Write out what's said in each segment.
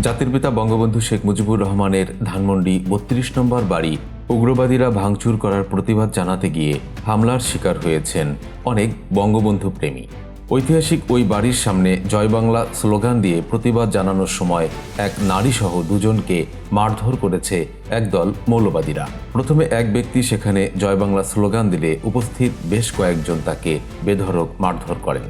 জাতির পিতা বঙ্গবন্ধু শেখ মুজিবুর রহমানের ধানমন্ডি বত্রিশ নম্বর বাড়ি উগ্রবাদীরা ভাঙচুর করার প্রতিবাদ জানাতে গিয়ে হামলার শিকার হয়েছেন অনেক বঙ্গবন্ধু প্রেমী। ঐতিহাসিক ওই বাড়ির সামনে জয় বাংলা স্লোগান দিয়ে প্রতিবাদ জানানোর সময় এক নারীসহ দুজনকে মারধর করেছে একদল মৌলবাদীরা। প্রথমে এক ব্যক্তি সেখানে জয় বাংলা স্লোগান দিলে উপস্থিত বেশ কয়েকজন তাকে বেধড়ক মারধর করেন।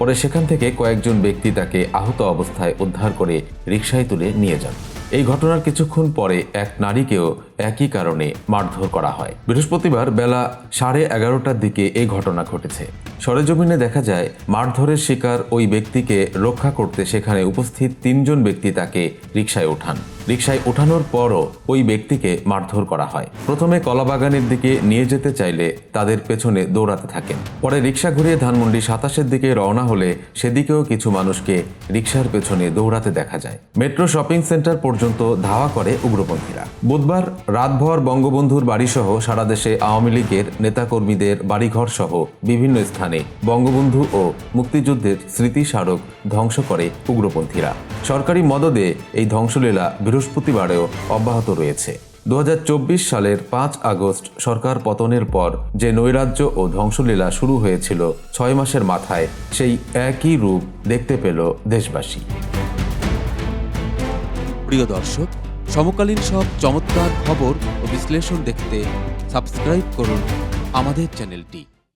পরে সেখান থেকে কয়েকজন ব্যক্তি তাকে আহত অবস্থায় উদ্ধার করে রিকশায় তুলে নিয়ে যান। এই ঘটনার কিছুক্ষণ পরে এক নারীকেও একই কারণে মারধর করা হয়। বৃহস্পতিবার বেলা সাড়ে এগারোটার দিকে এই ঘটনা ঘটেছে। সরেজমিনে দেখা যায়, মারধরের শিকার ওই ব্যক্তিকে রক্ষা করতে সেখানে উপস্থিত তিনজন ব্যক্তি তাকে রিকশায় ওঠান। রিকশায় ওঠানোর পরও ওই ব্যক্তিকে মারধর করা হয়। প্রথমে কলাবাগানের দিকে নিয়ে যেতে চাইলে তাদের পেছনে দৌড়াতে থাকেন। পরে রিকশা ঘুরিয়ে ধানমন্ডি সাতাশের দিকে রওনা হলে সেদিকেও কিছু মানুষকে রিকশার পেছনে দৌড়াতে দেখা যায়। মেট্রো শপিং সেন্টার পর্যন্ত ধাওয়া করে উগ্রপন্থীরা। বুধবার রাতভর বঙ্গবন্ধুর বাড়িসহ সারা দেশে আওয়ামী লীগের নেতাকর্মীদের বাড়িঘর সহ বিভিন্ন স্থানে বঙ্গবন্ধু ও মুক্তিযুদ্ধের স্মৃতিস্মারক ধ্বংস করে উগ্রপন্থীরা। সরকারি মদদে এই ধ্বংসলীলা বৃহস্পতিবারেও অব্যাহত রয়েছে। দু হাজার চব্বিশ সালের পাঁচ আগস্ট সরকার পতনের পর যে নৈরাজ্য ও ধ্বংসলীলা শুরু হয়েছিল ছয় মাসের মাথায়, সেই একই রূপ দেখতে পেল দেশবাসী। প্রিয় দর্শক, সমকালীন সব চমৎকার খবর ও বিশ্লেষণ দেখতে সাবস্ক্রাইব করুন আমাদের চ্যানেলটি।